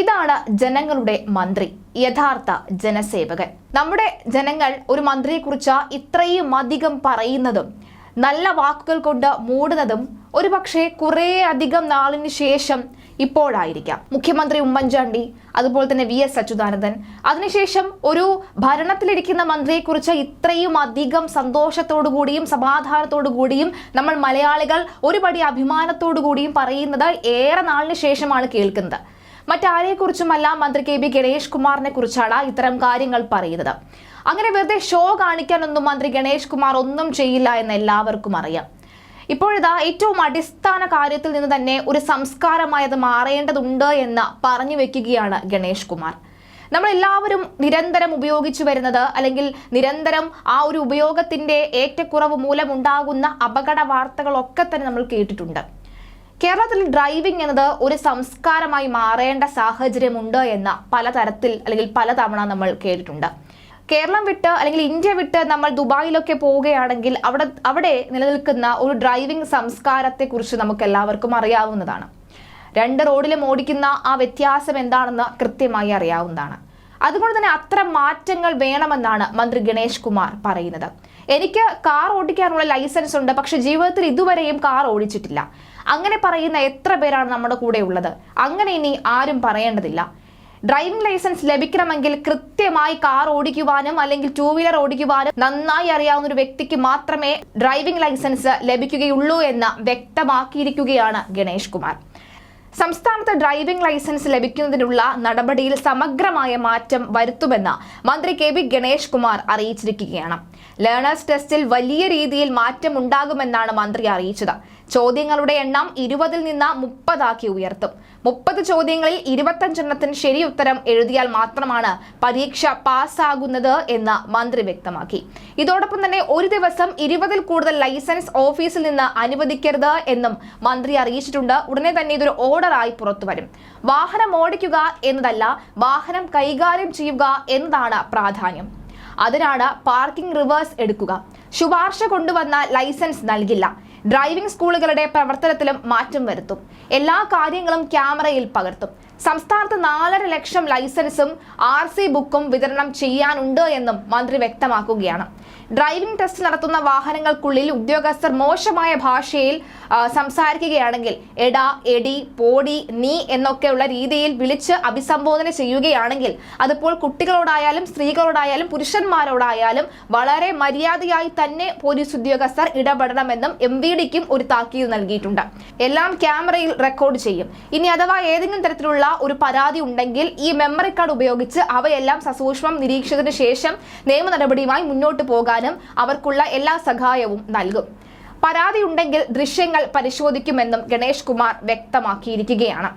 ഇതാണ് ജനങ്ങളുടെ മന്ത്രി യഥാർത്ഥ ജനസേവകൻ. നമ്മുടെ ജനങ്ങൾ ഒരു മന്ത്രിയെക്കുറിച്ച് ഇത്രയും അധികം പറയുന്നതും നല്ല വാക്കുകൾ കൊണ്ട് മൂടുന്നതും ഒരുപക്ഷെ കുറേ അധികം നാളിന് ശേഷം ഇപ്പോഴായിരിക്കാം. മുഖ്യമന്ത്രി ഉമ്മൻചാണ്ടി അതുപോലെ തന്നെ വി എസ് അച്യുതാനന്ദൻ അതിനുശേഷം ഒരു ഭരണത്തിലിരിക്കുന്ന മന്ത്രിയെക്കുറിച്ച് ഇത്രയും അധികം സന്തോഷത്തോടു കൂടിയും സമാധാനത്തോടു കൂടിയും നമ്മൾ മലയാളികൾ ഒരുപടി അഭിമാനത്തോടു കൂടിയും പറയുന്നത് ഏറെ നാളിന് ശേഷമാണ് കേൾക്കുന്നത്. മറ്റാരെക്കുറിച്ചുമല്ല മന്ത്രി കെ ബി ഗണേഷ് കുമാറിനെ കുറിച്ചാണ് ഇത്തരം കാര്യങ്ങൾ പറയുന്നത്. അങ്ങനെ വെറുതെ ഷോ കാണിക്കാനൊന്നും മന്ത്രി ഗണേഷ് കുമാർ ഒന്നും ചെയ്യില്ല എന്ന് എല്ലാവർക്കും അറിയാം. ഇപ്പോഴിതാ ഏറ്റവും അടിസ്ഥാന കാര്യത്തിൽ നിന്ന് തന്നെ ഒരു സംസ്കാരമായി അത് മാറേണ്ടതുണ്ട് എന്ന് പറഞ്ഞു വെക്കുകയാണ് ഗണേഷ് കുമാർ. നമ്മൾ എല്ലാവരും നിരന്തരം ഉപയോഗിച്ചു വരുന്നത് അല്ലെങ്കിൽ നിരന്തരം ആ ഒരു ഉപയോഗത്തിന്റെ ഏറ്റക്കുറവ് മൂലമുണ്ടാകുന്ന അപകട വാർത്തകളൊക്കെ തന്നെ നമ്മൾ കേട്ടിട്ടുണ്ട്. കേരളത്തിൽ ഡ്രൈവിംഗ് എന്നത് ഒരു സംസ്കാരമായി മാറേണ്ട സാഹചര്യമുണ്ട് എന്ന പലതരത്തിൽ അല്ലെങ്കിൽ പലതവണ നമ്മൾ കേട്ടിട്ടുണ്ട്. കേരളം വിട്ട് അല്ലെങ്കിൽ ഇന്ത്യ വിട്ട് നമ്മൾ ദുബായിലൊക്കെ പോവുകയാണെങ്കിൽ അവിടെ അവിടെ നിലനിൽക്കുന്ന ഒരു ഡ്രൈവിംഗ് സംസ്കാരത്തെക്കുറിച്ച് നമുക്ക് എല്ലാവർക്കും അറിയാവുന്നതാണ്. രണ്ട് റോഡിലും ഓടിക്കുന്ന ആ വ്യത്യാസം എന്താണെന്ന് കൃത്യമായി അറിയാവുന്നതാണ്. അതുകൊണ്ട് തന്നെ അത്ര മാറ്റങ്ങൾ വേണമെന്നാണ് മന്ത്രി ഗണേഷ് കുമാർ പറയുന്നത്. എനിക്ക് കാർ ഓടിക്കാനുള്ള ലൈസൻസ് ഉണ്ട് പക്ഷെ ജീവിതത്തിൽ ഇതുവരെയും കാർ ഓടിച്ചിട്ടില്ല. അങ്ങനെ പറയുന്ന എത്ര പേരാണ് നമ്മുടെ കൂടെ ഉള്ളത്? അങ്ങനെ ഇനി ആരും പറയേണ്ടതില്ല. ഡ്രൈവിംഗ് ലൈസൻസ് ലഭിക്കണമെങ്കിൽ കൃത്യമായി കാർ ഓടിക്കുവാനും അല്ലെങ്കിൽ ടൂ വീലർ ഓടിക്കുവാനും നന്നായി അറിയാവുന്ന ഒരു വ്യക്തിക്ക് മാത്രമേ ഡ്രൈവിംഗ് ലൈസൻസ് ലഭിക്കുകയുള്ളൂ എന്ന് വ്യക്തമാക്കിയിരിക്കുകയാണ് ഗണേഷ് കുമാർ. സംസ്ഥാനത്ത് ഡ്രൈവിംഗ് ലൈസൻസ് ലഭിക്കുന്നതിനുള്ള നടപടിയിൽ സമഗ്രമായ മാറ്റം വരുത്തുമെന്ന് മന്ത്രി കെ വി ഗണേഷ് കുമാർ അറിയിച്ചിരിക്കുകയാണ്. ലേണേഴ്സ് ടെസ്റ്റിൽ വലിയ രീതിയിൽ മാറ്റം ഉണ്ടാകുമെന്നാണ് മന്ത്രി അറിയിച്ചത്. ചോദ്യങ്ങളുടെ എണ്ണം ഇരുപതിൽ നിന്ന് മുപ്പതാക്കി ഉയർത്തും. മുപ്പത് ചോദ്യങ്ങളിൽ ഇരുപത്തഞ്ചെണ്ണത്തിന് ശരി ഉത്തരം എഴുതിയാൽ മാത്രമാണ് പരീക്ഷ പാസ്സാകുന്നത് എന്ന് മന്ത്രി വ്യക്തമാക്കി. ഇതോടൊപ്പം തന്നെ ഒരു ദിവസം ഇരുപതിൽ കൂടുതൽ ലൈസൻസ് ഓഫീസിൽ നിന്ന് അനുവദിക്കരുത് എന്നും മന്ത്രി അറിയിച്ചിട്ടുണ്ട്. ഉടനെ തന്നെ ഇതൊരു ഓർഡറായി പുറത്തു വരും. വാഹനം ഓടിക്കുക എന്നതല്ല വാഹനം കൈകാര്യം ചെയ്യുക എന്നതാണ് പ്രാധാന്യം. അതിനാണ് പാർക്കിംഗ് റിവേഴ്സ് എടുക്കുക. ശുപാർശ കൊണ്ടുവന്ന ലൈസൻസ് നൽകില്ല. ഡ്രൈവിംഗ് സ്കൂളുകളുടെ പ്രവർത്തനത്തിലും മാറ്റം വരുത്തും. എല്ലാ കാര്യങ്ങളും ക്യാമറയിൽ പകർത്തും. സംസ്ഥാനത്ത് നാലര ലക്ഷം ലൈസൻസും ആർ സി ബുക്കും വിതരണം ചെയ്യാനുണ്ട് എന്നും മന്ത്രി വ്യക്തമാക്കുകയാണ്. ഡ്രൈവിംഗ് ടെസ്റ്റ് നടത്തുന്ന വാഹനങ്ങൾക്കുള്ളിൽ ഉദ്യോഗസ്ഥർ മോശമായ ഭാഷയിൽ സംസാരിക്കുകയാണെങ്കിൽ എടാ എടി പോടി നീ എന്നൊക്കെയുള്ള രീതിയിൽ വിളിച്ച് അഭിസംബോധന ചെയ്യുകയാണെങ്കിൽ അതിപ്പോൾ കുട്ടികളോടായാലും സ്ത്രീകളോടായാലും പുരുഷന്മാരോടായാലും വളരെ മര്യാദയായി തന്നെ പോലീസ് ഉദ്യോഗസ്ഥർ ഇടപെടണമെന്നും എം വി ഡിക്കും ഒരു താക്കീത് നൽകിയിട്ടുണ്ട്. എല്ലാം ക്യാമറയിൽ റെക്കോർഡ് ചെയ്യും. ഇനി അഥവാ ഏതെങ്കിലും തരത്തിലുള്ള ഒരു പരാതി ഉണ്ടെങ്കിൽ ഈ മെമ്മറി കാർഡ് ഉപയോഗിച്ച് അവയെല്ലാം സസൂക്ഷ്മം നിരീക്ഷിച്ചതിന് ശേഷം നിയമ നടപടിയുമായി മുന്നോട്ട് പോകാനും അവർക്കുള്ള എല്ലാ സഹായവും നൽകും. പരാതി ഉണ്ടെങ്കിൽ ദൃശ്യങ്ങൾ പരിശോധിക്കുമെന്നും ഗണേഷ് കുമാർ വ്യക്തമാക്കിയിരിക്കുകയാണ്.